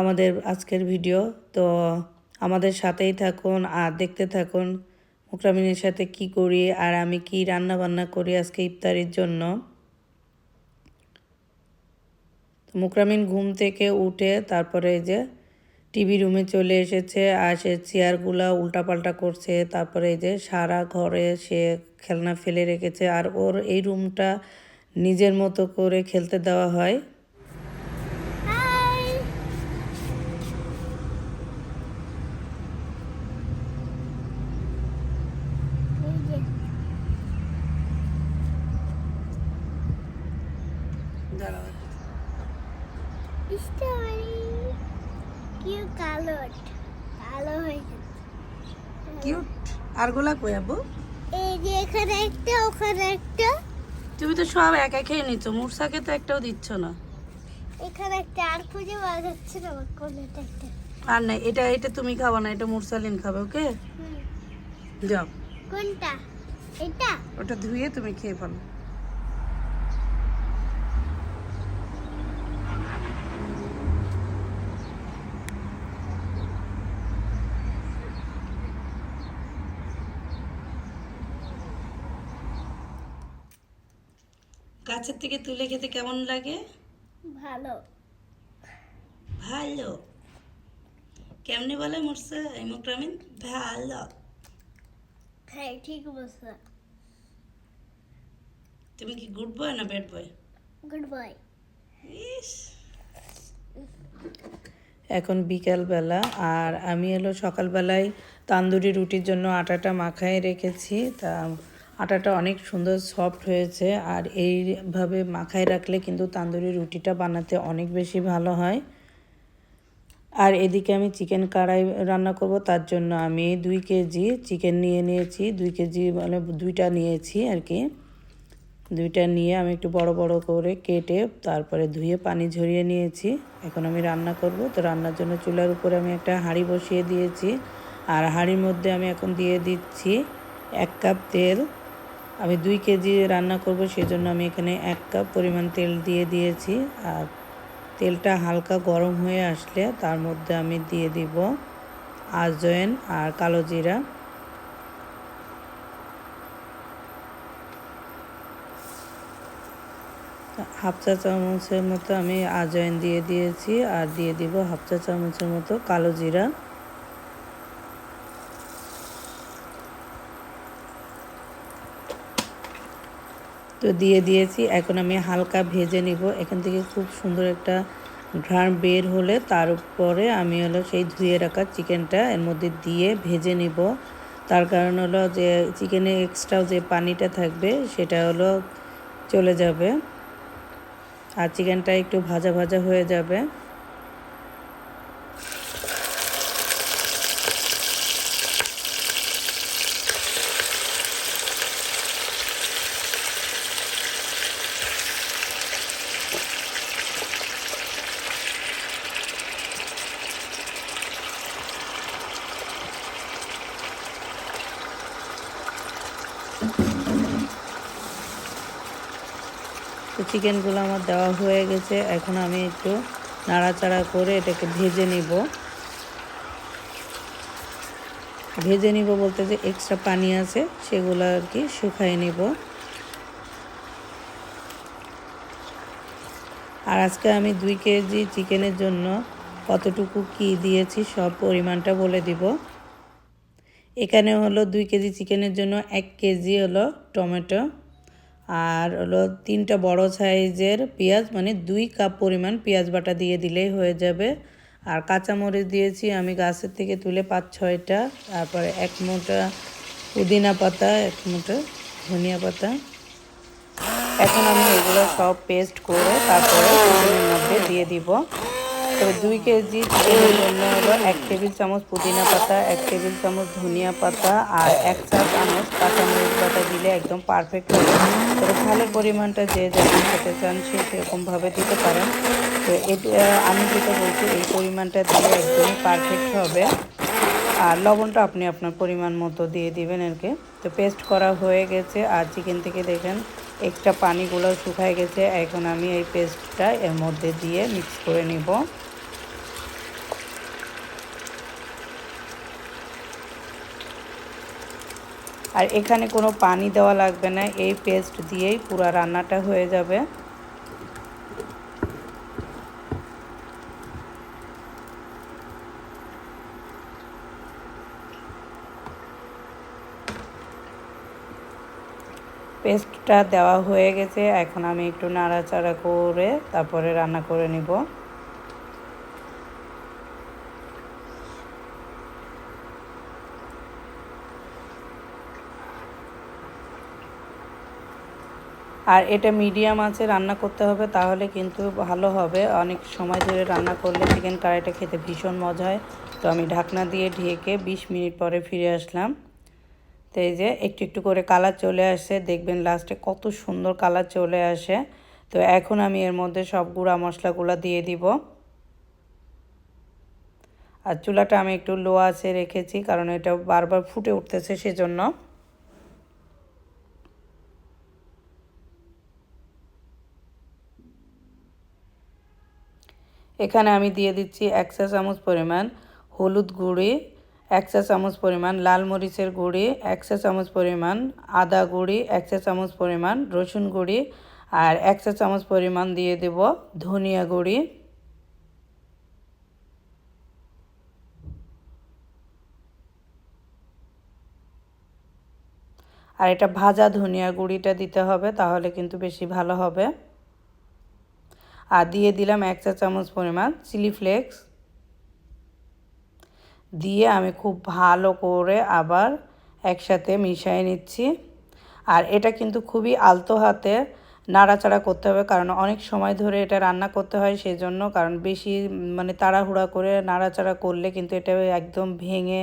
আমাদের আজকের ভিডিও। তো আমাদের সাথেই থাকুন আর দেখতে থাকুন মুকরামিনের সাথে কি করি আর আমি কি রান্না বান্না করি আজকে ইফতারির জন্য। মুকরামিন ঘুম থেকে উঠে তারপরে এই যে টিভি রুমে চলে এসেছে আর সে চেয়ারগুলো উল্টাপাল্টা করছে। তারপরে এই যে সারা ঘরে সে খেলনা ফেলে রেখেছে আর ওর এই রুমটা নিজের মতো করে খেলতে দেওয়া হয় হাই এই যে স্ট্রবেরি কি কালো কালো হয়ে গেছে কিউট আরগুলা কই আবু এই যে এখানে একটা ওখানে একটা। তুমি তো সব একা খেয়ে নিচ্ছ মুরসাকে তো একটাও দিচ্ছ না। এখানে একটা আর খুঁজে পাওয়া যাচ্ছে না আমার কোনটা একটা। আর না এটা এটা তুমি খাব না এটা মুরসালিন খাবে ওকে? যাও। কোনটা? এটা? ওটা ধুয়ে তুমি খেয়ে ফেলো। গাছের থেকে তুলে খেতে কেমন লাগে? ভালো। ভালো। কেমনি বলে মুরসা এই মুকরামিন ভালো। হ্যাঁ ঠিক বলছো। তুমি কি গুড বয় না ব্যাড বয় গুড বাই ইস। এখন বিকালবেলা আর আমি এলো সকালবেলায় তান্দুরি রুটির জন্য আটাটা মাখায় রেখেছি তা আটাটা অনেক সুন্দর সফট হয়েছে আর এইভাবে মাখায় রাখলে কিন্তু তান্দুরি রুটিটা বানাতে অনেক বেশি ভালো হয়। আর এদিকে আমি চিকেন কড়াই রান্না করব, তার জন্য আমি দুই কেজি চিকেন নিয়ে নিয়েছি, দুই কেজি মানে দুইটা নিয়েছি আর কি। দুইটা নিয়ে আমি একটু বড় বড় করে কেটে তারপরে ধুয়ে পানি ঝরিয়ে নিয়েছি, এখন আমি রান্না করব। তো রান্নার জন্য চুলার উপরে আমি একটা হাঁড়ি বসিয়ে দিয়েছি, আর হাঁড়ির মধ্যে আমি এখন দিয়ে দিচ্ছি এক কাপ তেল। আমি দুই কেজি রান্না করব সেই জন্য আমি এখানে এক কাপ পরিমাণ তেল দিয়ে দিয়েছি। আর তেলটা হালকা গরম হয়ে আসলে তার মধ্যে আমি দিয়ে দিব আজওয়েন আর কালো জিরা। হাফ চা চামচের মতো আমি আজওয়াইন দিয়ে দিয়েছি, আর দিয়ে দিব হাফ চা চামচের মতো কালো জিরা। তো দিয়ে দিয়েছি। এখন আমি হালকা ভেজে নিব। এখান থেকে খুব সুন্দর একটা ঘ্রাণ বের হলে তার উপরে আমি হলো সেই ধুয়ে রাখা চিকেনটা এর মধ্যে দিয়ে ভেজে নিব। তার কারণ হলো যে চিকেনে এক্সট্রা যে পানিটা থাকবে সেটা হলো চলে যাবে। আর চিকেনটা একটু ভাজা ভাজা হয়ে যাবে। চিকেনগুলো আমার দেওয়া হয়ে গেছে। এখন আমি একটু নাড়াচাড়া করে এটাকে ভেজে নিব। ভেজে নিব বলতে যে এক্সট্রা পানি আছে, সেগুলো আর কি শুকাই নিব। আর আজকে আমি দুই কেজি চিকেনের জন্য কতটুকু কি দিয়েছি সব পরিমাণটা বলে দিব। এখানে হলো দুই কেজি চিকেনের জন্য এক কেজি হলো টমেটো। আর হলো তিনটা বড় সাইজের পেঁয়াজ মানে দুই কাপ পরিমাণ পেঁয়াজ বাটা দিয়ে দিলেই হয়ে যাবে। আর কাঁচামরিচ দিয়েছি আমি গাছের থেকে তুলে পাঁচ ছয়টা। তারপরে এক মোটা পুদিনা পাতা, এক মোটা ধনিয়া পাতা। এখন আমি এগুলো সব পেস্ট করে তারপরে মধ্যে দিয়ে দিব। তবে দুই কেজি চিকেনের জন্য হলো এক টেবিল চামচ পুদিনা পাতা, এক টেবিল চামচ ধনিয়া পাতা আর এক চা চামচ কাঁচামরিচ পাতা দিলে একদম পারফেক্ট হবে। তবে ঝালের পরিমাণটা যে যেমন খেতে চান সে সেরকমভাবে দিতে পারেন। তো এটা আমি যেটা বলছি, এই পরিমাণটা দিলে একদমই পারফেক্ট হবে। আর লবণটা আপনি আপনার পরিমাণ মতো দিয়ে দিবেন এরকে তো পেস্ট করা হয়ে গেছে আর চিকেন থেকে দেখেন একটা পানিগুলো শুকায় গেছে। এখন আমি এই পেস্টটা এর মধ্যে দিয়ে মিক্স করে নিব। আর এখানে কোনো পানি দেওয়া লাগবে না, এই পেস্ট দিয়েই পুরো রান্নাটা হয়ে যাবে। পেস্টটা দেওয়া হয়ে গেছে, এখন আমি একটু নাড়াচাড়া করে তারপরে রান্না করে নিব। আর এটা মিডিয়াম আছে, রান্না করতে হবে তাহলে কিন্তু ভালো হবে। অনেক সময় ধরে রান্না করলে চিকেন কারিটা খেতে ভীষণ মজা হয়। তো আমি ঢাকনা দিয়ে ঢেকে বিশ মিনিট পরে ফিরে আসলাম। তো এই যে একটু একটু করে কালার চলে আসে, দেখবেন লাস্টে কত সুন্দর কালার চলে আসে। তো এখন আমি এর মধ্যে সব গুঁড়া মশলাগুলো দিয়ে দিব। আর চুলাটা আমি একটু লো আছে রেখেছি, কারণ এটা বারবার ফুটে উঠতেছে সেজন্য। এখানে আমি দিয়ে দিচ্ছি এক চা চামচ পরিমাণ হলুদ গুঁড়ি, এক চা চামচ পরিমাণ লাল মরিচের গুঁড়ি, এক চা চামচ পরিমাণ আদা গুঁড়ি, এক চা চামচ পরিমাণ রসুন গুঁড়ি আর এক চা চামচ পরিমাণ দিয়ে দেব ধনিয়া গুঁড়ি। আর এটা ভাজা ধনিয়া গুঁড়িটা দিতে হবে, তাহলে কিন্তু বেশি ভালো হবে। আর দিয়ে দিলাম এক চা চামচ পরিমাণ চিলি ফ্লেক্স। দিয়ে আমি খুব ভালো করে আবার একসাথে মিশিয়ে নিচ্ছি। আর এটা কিন্তু খুবই আলতো হাতে নাড়াচাড়া করতে হবে, কারণ অনেক সময় ধরে এটা রান্না করতে হয় সেই জন্য কারণ বেশি মানে তাড়াহুড়া করে নাড়াচাড়া করলে কিন্তু এটা একদম ভেঙে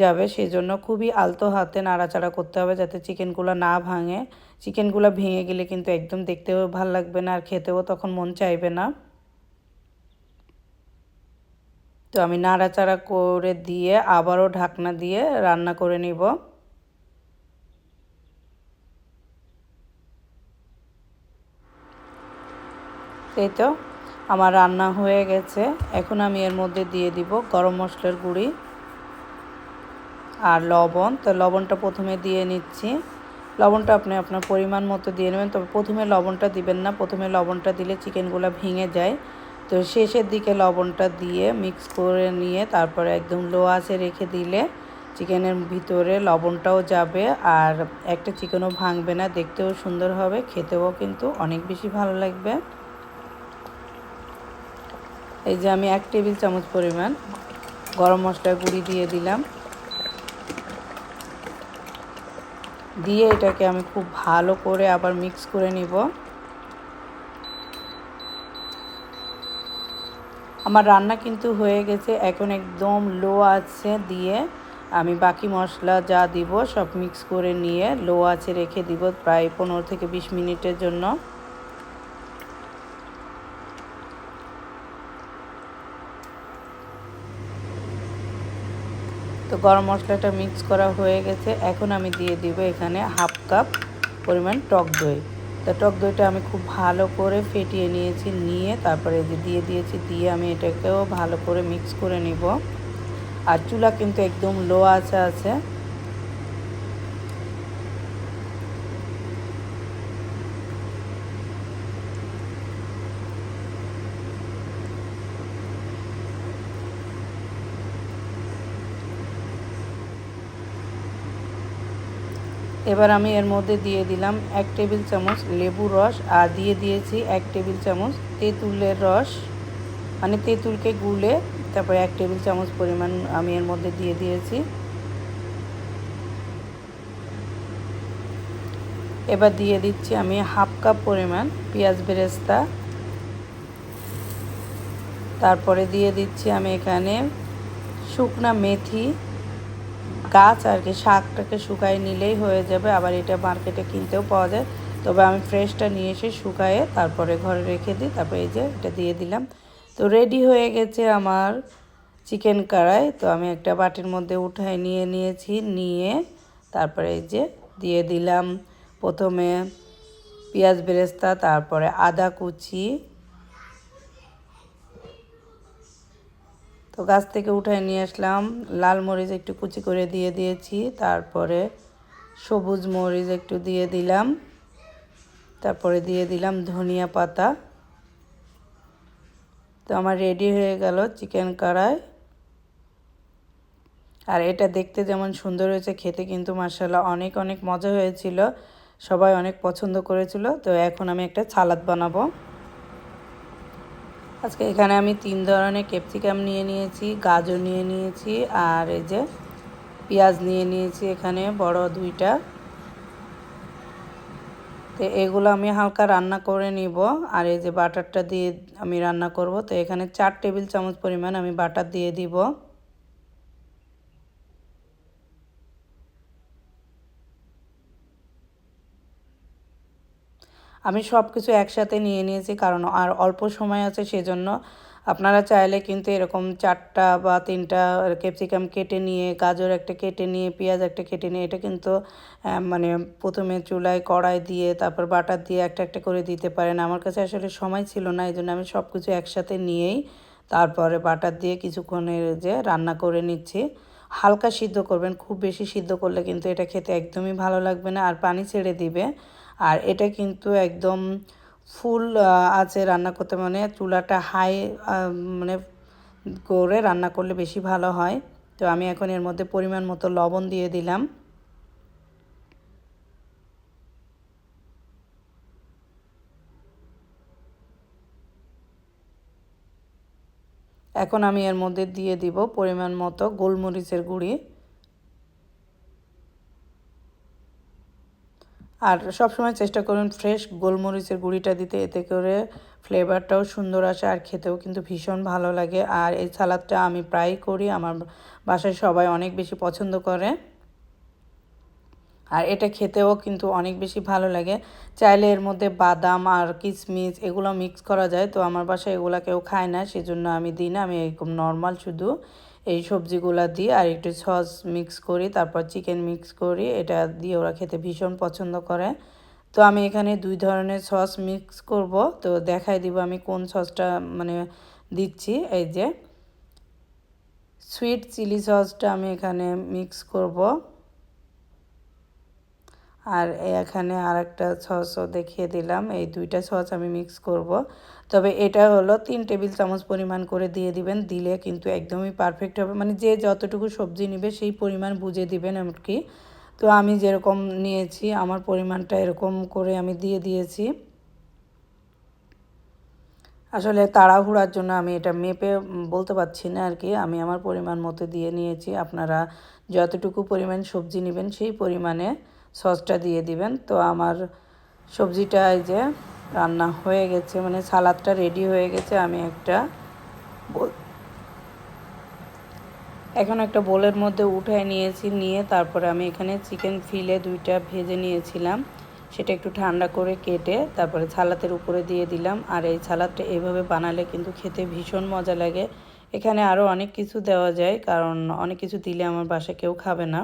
যাবে সেই জন্য খুবই আলতো হাতে নাড়াচাড়া করতে হবে যাতে চিকেনগুলো না ভাঙে। চিকেনগুলো ভেঙে গেলে কিন্তু একদম দেখতেও ভালো লাগবে না, আর খেতেও তখন মন চাইবে না। তো আমি নাড়াচাড়া করে দিয়ে আবারও ঢাকনা দিয়ে রান্না করে নিব। এই তো, আমার রান্না হয়ে গেছে। এখন আমি এর মধ্যে দিয়ে দিব গরম মশলার গুঁড়ি। আর লবণ। তো লবণটা প্রথমে দিয়ে নিচ্ছি। লবণটা আপনি আপনার পরিমাণ মতো দিয়ে নেবেন। তবে প্রথমে লবণটা দিবেন না। প্রথমে লবণটা দিলে চিকেনগুলো ভেঙে যায়। তো শেষের দিকে লবণটা দিয়ে মিক্স করে নিয়ে তারপরে একদম লো আঁচে রেখে দিলে চিকেনের ভিতরে লবণটাও যাবে আর একটা চিকেনও ভাঙবে না। দেখতেও সুন্দর হবে, খেতেও কিন্তু অনেক বেশি ভালো লাগবে। এই যে আমি এক টেবিল চামচ পরিমাণ গরম মশলার গুঁড়ি দিয়ে দিলাম। দিয়ে এটাকে আমি খুব ভালো করে আবার মিক্স করে নিব। আমার রান্না কিন্তু হয়ে গেছে, এখন একদম লো আছে দিয়ে আমি বাকি মশলা যা দিব সব মিক্স করে নিয়ে লো আছে রেখে দিব প্রায় পনেরো থেকে বিশ মিনিটের জন্য। তো গরম মশলাটা মিক্স করা হয়ে গেছে। এখন আমি দিয়ে দিব এখানে হাফ কাপ পরিমাণ টক দই। তো টক দইটা আমি খুব ভালো করে ফেটিয়ে নিয়েছি, নিয়ে তারপরে যে দিয়ে দিয়েছি, দিয়ে আমি এটাকেও ভালো করে মিক্স করে নিব। আর চুলা কিন্তু একদম লো আছে আছে। এবার আমি এর মধ্যে দিয়ে দিলাম এক টেবিল চামচ লেবু রস আর দিয়ে দিয়েছি এক টেবিল চামচ তেঁতুলের রস। মানে তেঁতুলকে গুলে তারপরে এক টেবিল চামচ পরিমাণ আমি এর মধ্যে দিয়ে দিয়েছি। এবার দিয়ে দিচ্ছি আমি হাফ কাপ পরিমাণ পেঁয়াজ বেরেস্তা। তারপরে দিয়ে দিচ্ছি আমি এখানে শুকনা মেথি। গাছ আর কি, শাকটাকে শুকায় নিলেই হয়ে যাবে। আবার এটা মার্কেটে কিনতেও পাওয়া যায়। তবে আমি ফ্রেশটা নিয়ে এসে শুকায়ে তারপরে ঘরে রেখে দিই। তারপরে এই যে এটা দিয়ে দিলাম। তো রেডি হয়ে গেছে আমার চিকেন কড়াই। তো আমি একটা বাটির মধ্যে উঠায় নিয়ে নিয়েছি, নিয়ে তারপরে এই যে দিয়ে দিলাম। প্রথমে পেঁয়াজ বেরেস্তা, তারপরে আদা কুচি তো গাছ থেকে উঠায় নিয়ে আসলাম। লাল মরিচ একটু কুচি করে দিয়ে দিয়েছি, তারপরে সবুজ মরিচ একটু দিয়ে দিলাম, তারপরে দিয়ে দিলাম ধনিয়া পাতা। তো আমার রেডি হয়ে গেল চিকেন কড়াই আর এটা দেখতে যেমন সুন্দর হয়েছে, খেতে কিন্তু মার্শাল্লাহ অনেক অনেক মজা হয়েছিল, সবাই অনেক পছন্দ করেছিল, তো এখন আমি একটা সালাদ বানাবো। আজকে এখানে আমি তিন ধরনের ক্যাপসিকাম নিয়ে নিয়েছি, গাজর নিয়ে নিয়েছি, আর এই যে পেঁয়াজ নিয়ে নিয়েছি এখানে, বড় দুইটা। তো এগুলো আমি হালকা রান্না করে নিব, আর এই যে বাটারটা দিয়ে আমি রান্না করব। তো এখানে চার টেবিল চামচ পরিমাণ আমি বাটার দিয়ে দিব। আমি সব কিছু একসাথে নিয়ে নিয়েছি, কারণ আর অল্প সময় আছে সেজন্য। আপনারা চাইলে কিন্তু এরকম চারটা বা তিনটা ক্যাপসিকাম কেটে নিয়ে, গাজর একটা কেটে নিয়ে, পেঁয়াজ একটা কেটে নিয়ে, এটা কিন্তু মানে প্রথমে চুলায় কড়াই দিয়ে, তারপর বাটার দিয়ে একটা একটা করে দিতে পারেন। আমার কাছে আসলে সময় ছিল না এই জন্য আমি সব কিছু একসাথে নিয়েই তারপরে বাটার দিয়ে কিছুক্ষণের যে রান্না করে নিচ্ছি। হালকা সিদ্ধ করবেন, খুব বেশি সিদ্ধ করলে কিন্তু এটা খেতে একদমই ভালো লাগবে না, আর পানি ছেড়ে দিবে। আর এটা কিন্তু একদম ফুল আছে রান্না করতে। মানে চুলাটা হাই মানে করে রান্না করলে বেশি ভালো হয়। তো আমি এখন এর মধ্যে পরিমাণ মতো লবণ দিয়ে দিলাম। এখন আমি এর মধ্যে দিয়ে দিব পরিমাণ মতো গোলমরিচের গুঁড়ি। আর সবসময় চেষ্টা করুন ফ্রেশ গোলমরিচের গুঁড়িটা দিতে, এতে করে ফ্লেভারটাও সুন্দর আসে আর খেতেও কিন্তু ভীষণ ভালো লাগে। আর এই সালাদটা আমি প্রায় করি, আমার বাসায় সবাই অনেক বেশি পছন্দ করে। আর এটা খেতেও কিন্তু অনেক বেশি ভালো লাগে। চাইলে এর মধ্যে বাদাম আর কিশমিশ এগুলো মিক্স করা যায়, তো আমার বাসায় এগুলো কেউ খায় না, সেজন্য আমি দিই না, আমি এরকম নর্মাল শুধু। এই সবজিগুলো দিয়ে আর একটু সস মিক্স করি, তারপর চিকেন মিক্স করি। এটা দিয়ে ওরা খেতে ভীষণ পছন্দ করে। তো আমি এখানে দুই ধরনের সস মিক্স করব। তো দেখাই দিব আমি কোন সসটা মানে দিচ্ছি। এই যে সুইট চিলি সসটা আমি এখানে মিক্স করব। আর এখানে আর একটা সসও দেখিয়ে দিলাম। এই দুইটা সস আমি মিক্স করব। তবে এটা হলো তিন টেবিল চামচ পরিমাণ করে দিয়ে দিবেন। দিলে কিন্তু একদমই পারফেক্ট হবে। মানে যে যতটুকু সবজি নেবে সেই পরিমাণ বুঝে দিবেন এমনকি। তো আমি যেরকম নিয়েছি, আমার পরিমাণটা এরকম করে আমি দিয়ে দিয়েছি। আসলে তাড়াহুড়ার জন্য আমি এটা মেপে বলতে পারছি না আর কি। আমি আমার পরিমাণ মতো দিয়ে নিয়েছি। আপনারা যতটুকু পরিমাণ সবজি নেবেন সেই পরিমাণে সসটা দিয়ে দিবেন। তো আমার সবজিটা এই যে রান্না হয়ে গেছে মানে সালাদটা রেডি হয়ে গেছে, আমি একটা এখন একটা বোলের মধ্যে উঠায় নিয়েছি, নিয়ে তারপরে আমি এখানে চিকেন ফিলে দুইটা ভেজে নিয়েছিলাম। সেটা একটু ঠান্ডা করে কেটে তারপরে সালাতের উপরে দিয়ে দিলাম। আর এই সালাদটা এভাবে বানালে কিন্তু খেতে ভীষণ মজা লাগে। এখানে আরও অনেক কিছু দেওয়া যায়, কারণ অনেক কিছু দিলে আমার বাসা কেউ খাবে না।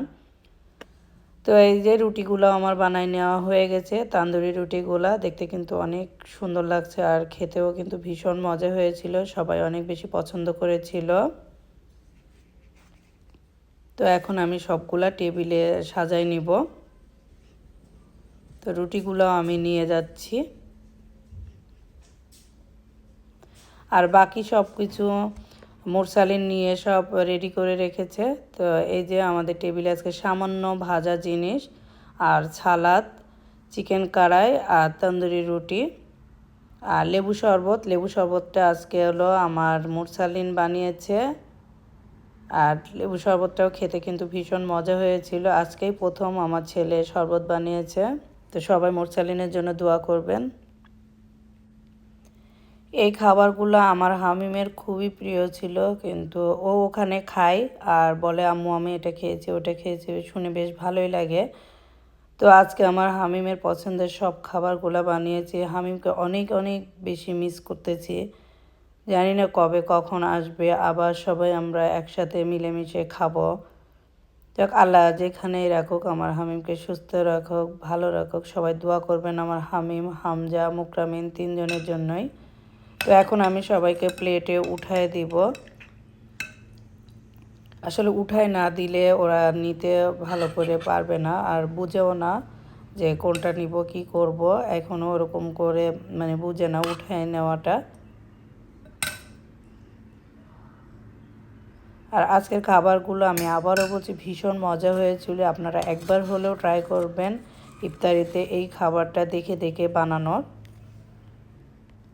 তো এই যে রুটিগুলো আমার বানাই নেওয়া হয়ে গেছে, তান্দুরি রুটিগুলো দেখতে কিন্তু অনেক সুন্দর লাগছে আর খেতেও কিন্তু ভীষণ মজা হয়েছিল, সবাই অনেক বেশি পছন্দ করেছিল। তো এখন আমি সবগুলা টেবিলে সাজাই নিব। তো রুটিগুলো আমি নিয়ে যাচ্ছি। আর বাকি সব কিছু মোরসালিন নিয়ে সব রেডি করে রেখেছে। তো এই যে আমাদের টেবিলে আজকে সামান্য ভাজা জিনিস আর সালাদ চিকেন কড়াই আর তন্দুরি রুটি আর লেবু শরবত। লেবু শরবতটা আজকে হলো আমার মুরসালিন বানিয়েছে আর লেবু শরবতটাও খেতে কিন্তু ভীষণ মজা হয়েছিল। আজকেই প্রথম আমার ছেলে শরবত বানিয়েছে। তো সবাই মোরসালিনের জন্য দোয়া করবেন। এই খাবারগুলো আমার হামিমের খুবই প্রিয় ছিল, কিন্তু ও ওখানে খায় আর বলে, আম্মু, আমি এটা খেয়েছি, ওটা খেয়েছি, শুনে বেশ ভালোই লাগে। তো আজকে আমার হামিমের পছন্দের সব খাবারগুলো বানিয়েছি। হামিমকে অনেক অনেক বেশি মিস করতেছি। জানি না কবে, কখন আসবে, আবার সবাই আমরা একসাথে মিলেমিশে খাব। যাক, আল্লাহ যেখানেই রাখুক, আমার হামিমকে সুস্থ রাখুক, ভালো রাখুক। সবাই দোয়া করবেন আমার হামিম, হামজা, মুকরামিন তিনজনের জন্যই। তো এখন আমি সবাইকে প্লেটে উঠায় দিব। আসলে উঠায় না দিলে ওরা নিতে ভালো করে পারবে না আর বুঝেও না যে কোনটা নিব, কি করব। এখনও ওরকম করে মানে বুঝে না উঠায় নেওয়াটা। আর আজকের খাবারগুলো আমি আবারও বলছি, ভীষণ মজা হয়েছিল। আপনারা একবার হলেও ট্রাই করবেন ইফতারিতে এই খাবারটা দেখে দেখে বানানোর।